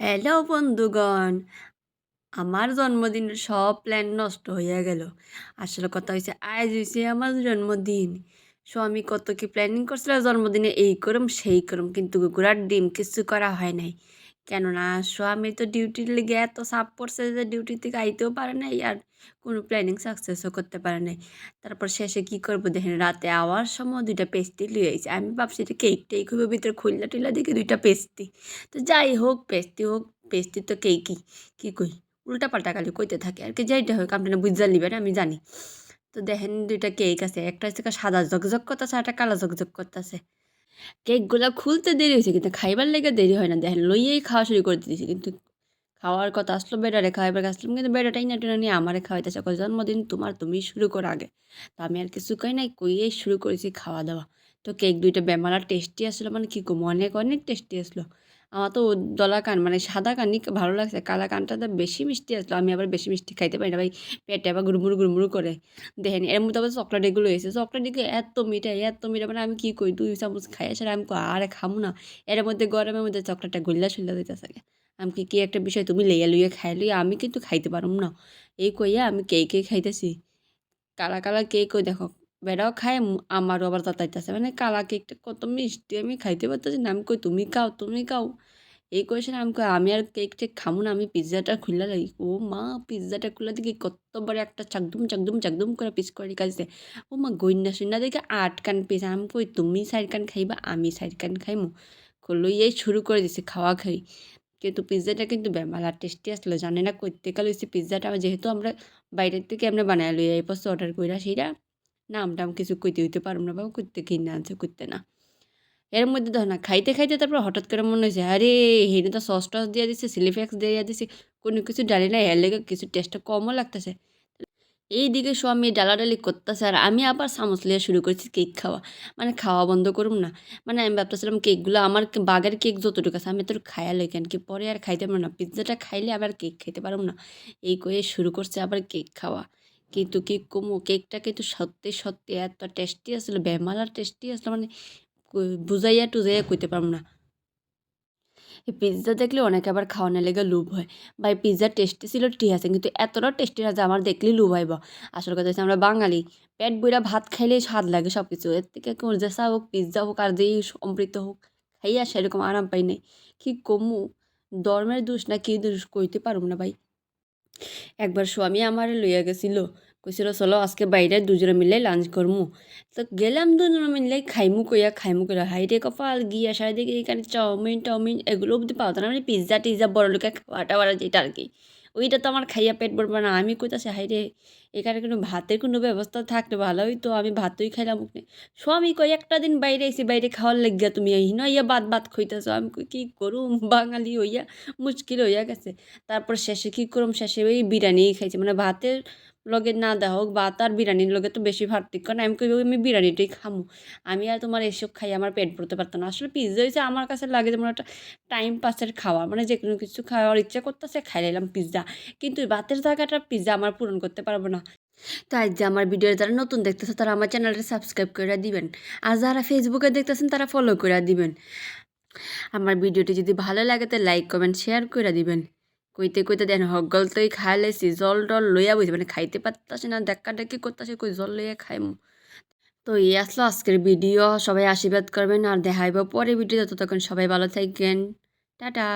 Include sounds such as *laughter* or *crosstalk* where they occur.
Hello বন্ধুগণ, আমার জন্মদিনের সব প্ল্যান নষ্ট হইয়া গেল। আসলে কথা হয়েছে আজ হয়েছে আমার জন্মদিন। সো আমি কত কি প্ল্যানিং করছিল জন্মদিনে এই করম, সেই করম, কিন্তু ঘোড়ার ডিম কিছু করা হয় নাই। কেননা স্বামী তো ডিউটির লেগে এত চাপ পড়ছে যে ডিউটি থেকে আইতেও পারে নাই আর কোনো প্ল্যানিং সাকসেসও করতে পারে নাই। তারপর শেষে কি করব দেখেন, রাতে আওয়ার সময় দুইটা পেস্টি লিয়ে আইছে। আমি ভাবছি এটা কেক টেক হবে ভিতরে খুললা টুল্লা দেখি দুইটা পেস্টি তো যাই হোক পেস্টি হোক পেস্টি তো কেকই কী কই? উল্টা পাল্টা খালি কইতে থাকে। আর কি যাইটা হোক, আপনারা বুঝতে নিবেন, আমি জানি। তো দেখেন দুইটা কেক আছে। একটা হচ্ছে সাদা ঝকঝক করতেছে একটা কালো ঝকঝক করতেছে। কেকগুলা খুলতে দেরি হয়েছে, কিন্তু খাইবার লেগে দেরি হয় না। দেখেন, লইয়েই খাওয়া শুরু করে দিয়েছি, কিন্তু খাওয়ার কথা আসলো বেডারে, খাইবার আসলাম কিন্তু বেটাটাই না টেনে নিয়ে আমারে খাওয়াইতেছে। কয়, জন্মদিন তোমার তুমি শুরু করো আগে। তো আমি আর কিছু কই নাই, কইয়েই শুরু করেছি খাওয়া দাওয়া। তো কেক দুইটা বেমারা টেস্টি আসলো মানে কী অনেক অনেক টেস্টি আসলো। আমার তো দলা কান মানে সাদা কানই ভালো লাগছে কালা কানটা তো বেশি মিষ্টি আসলো আমি আবার বেশি মিষ্টি খাইতে পারি না ভাই পেটে আবার গুড়মুড়ু গুড়মুড়ু করে। দেখেন এর মধ্যে আবার চকলেট এগুলো এসেছে চকলেট এগুলো এত মিঠা এত মিঠা মানে আমি কী করি দুই চামচ খাই আসলে আমি কই, আরে খামু না। এর মধ্যে গরমের মধ্যে চকলেটটা গল্লা সুল্লা দিতেছে আমি কি কি একটা বিষয় তুমি লইয়া লইয়া খাই লইয়া আমি কিন্তু খাইতে পারম না। এই কইয়া আমি কেকে খাইতেছি। কালা কালা কেক ওই দেখো বেড়াও মু- আমারও আবার তাতাইতেছে মানে কালা কেকটা কত মিষ্টি আমি খাইতে পারতেছি না। আমি কই, তুমি খাও তুমি খাও। এই কোয়েশন আমি কই, আমি আর কেক টেক খামু না, আমি পিৎজাটা খুললা লাগি। ও মা, পিৎজাটা খুললা দেখি কত বড় একটা চাকদুম চাকদুম চাকদুম করে পিস করে কাজছে ও মা গইনা শুনা দেখে আট কান পিস। আমি কই, তুমি সাইড কান খাইবা, আমি সাইড কান খাইমু? লইয়াই শুরু করে দিছে, খাওয়া খাই। কিন্তু পিৎজাটা কিন্তু বেমালা টেস্টি আসলো, জানি না থেকে লইছি পিৎজাটা। যেহেতু আমরা বাইরের থেকে আমরা বানায় লই এই অর্ডার কইরা সেইটা নাম টাম কিছু কইতে হইতে পারব না বাবা করতে কিনে আনছে করতে না। এর মধ্যে ধর না, খাইতে খাইতে তারপর হঠাৎ করে মনে হয়েছে, আরে হেনে তো সস টস দিয়ে দিছে সিলিফ্যাক্স দিয়ে দিছে, কোনো কিছু ডালি না এর লেগে কিছু টেস্টটা কমও লাগতেছে। এই দিকে স্বামী ডালাডালি করতেছে, আর আমি আবার চামচ লিয়ে শুরু করেছি কেক খাওয়া। মানে খাওয়া বন্ধ করুম না। মানে আমি ভাবতেছিলাম কেকগুলো আমার বাগের কেক যতটুকু আছে, আমি তোর খায়া লই কেন? কি পরে আর খাইতে পারব না। পিৎজাটা খাইলে আবার কেক খাইতে পারব না। এই কয়ে শুরু করছে আবার কেক খাওয়া। কিন্তু কি কমু? কেকটা কিন্তু সত্যি সত্যি এত টেস্টি আসলো বেমালার টেস্টি আসলো মানে বুঝাইয়া টুজাইয়া কইতে পারব না। এই পিৎজা দেখলে অনেকে আবার খাওয়ানোর লেগে লোভ হয়। বা এই পিৎজা টেস্টি ছিল, ঠিক আছে, কিন্তু এতটা টেস্টি না যে আমার দেখলেই লোভ হইব। আসল কথা হচ্ছে আমরা বাঙালি, পেট বইরা ভাত খাইলেই স্বাদ লাগে সব কিছু এর থেকে জেসা হোক পিৎজা হোক, আর যেই অমৃত হোক, খাইয়া সেরকম আরাম পাই নাই। কি কমু? ধর্মের দোষ না কি দোষ কইতে পারব না ভাই। একবার স্বামী আমারে লইয়া গেছিল, কইছিল, চলো আজকে বাইরে দুজনে মিলে লাঞ্চ করমু। তো গেলাম দুজনে মিলে, খাইমু কইয়া খাইমু কইয়া হাইরে কপাল গিয়া সারা দিকে এখানে চাউমিন, টাউমিন, এগুলো অব্দি পাওয়া না মানে পিৎজা টিজ্জা বড় লোকের খাওয়া টাওয়া যেটা আর কি। ওইটা তো আমার খাইয়া পেট ভরবে না। আমি কইতাছি, হাইরে, এখানে কোনো ভাতের কোনো ব্যবস্থা থাকলে ভালো হইতো আমি ভাতই খাইলাম ওখানে স্বামী কই একটা দিন বাইরে এসে বাইরে খাওয়ার লাগিয়া তুমি এই না ইয়া বাদ বাদ খইতেছ। আমি কই, কী করুম? *laughs* বাঙালি হইয়া, মুশকিল হইয়া গেছে। তারপর শেষে কী করুম? শেষে ওই বিরিয়ানি খাইছে। মানে ভাতের লগে না দেওয়া হোক ভাত আর বিরিয়ানির লগে তো বেশি পার্থক্য না আমি কইব আমি বিরিয়ানিটাই খামু। আমি আর তোমার এসব খাই, আমার পেট ভরতে পারতো না। আসলে পিৎজা হয়েছে আমার কাছে লাগে যেমন একটা টাইম পাসের খাওয়া। মানে যে কোনো কিছু খাওয়ার ইচ্ছা করতেছে খাই নিলাম পিৎজা কিন্তু ভাতের জায়গাটা পিৎজা আমার পূরণ করতে পারব না। তাই যে আমার ভিডিও যারা নতুন দেখতেছে, তারা আমার চ্যানেলটা সাবস্ক্রাইব করে দিবেন। আর যারা ফেসবুকে দেখতেছেন, তারা ফলো করে দিবেন। আমার ভিডিওটি যদি ভালো লাগে, তো লাইক কমেন্ট শেয়ার করে দিবেন। কইতে কইতে দেন হগল তৈ খাই লাইছি জল টল লইয়া বইছে মানে খাইতে পারতাছি না, দেখা দেখি করতেছি, কই জল লইয়া খাইম। তো এই আসলো আজকের ভিডিও, সবাই আশীর্বাদ করবেন আর দেখাইব পরে ভিডিও ততক্ষণ সবাই ভালো থাকবেন টাটা।